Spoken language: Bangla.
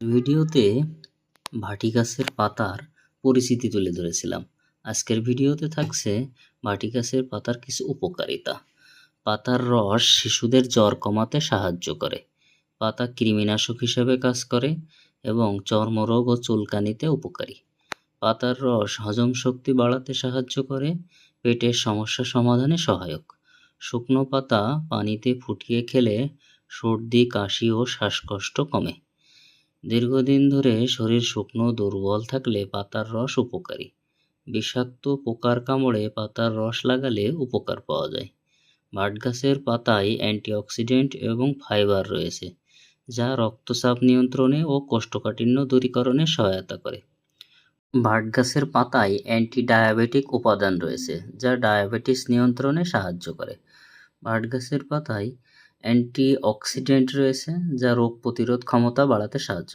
ভিডিওতে ভাটি গাছের পাতার পরিচিতি তুলে ধরেছিলাম। আজকের ভিডিওতে থাকছে ভাটি গাছের পাতার কিছু উপকারিতা। পাতার রস শিশুদের জ্বর কমাতে সাহায্য করে। পাতা কৃমিনাশক হিসেবে কাজ করে এবং চর্মরোগ ও চুলকানিতে উপকারী। পাতার রস হজম শক্তি বাড়াতে সাহায্য করে, পেটের সমস্যা সমাধানে সহায়ক। শুকনো পাতা পানিতে ফুটিয়ে খেলে সর্দি, কাশি ও শ্বাসকষ্ট কমে। দীর্ঘদিন ধরে শরীর শুকনো দুর্বল থাকলে পাতার রস উপকারী। বিষাক্ত পোকার কামড়ে পাতার রস লাগালে উপকার পাওয়া যায়। ভাট গাছের পাতায় অ্যান্টিঅক্সিডেন্ট এবং ফাইবার রয়েছে, যা রক্তচাপ নিয়ন্ত্রণে ও কোষ্ঠকাঠিন্য দূরীকরণে সহায়তা করে। ভাট গাছের পাতায় অ্যান্টি ডায়াবেটিক উপাদান রয়েছে, যা ডায়াবেটিস নিয়ন্ত্রণে সাহায্য করে। ভাট গাছের পাতায় অ্যান্টি অক্সিডেন্ট রয়েছে, যা রোগ প্রতিরোধ ক্ষমতা বাড়াতে সাহায্য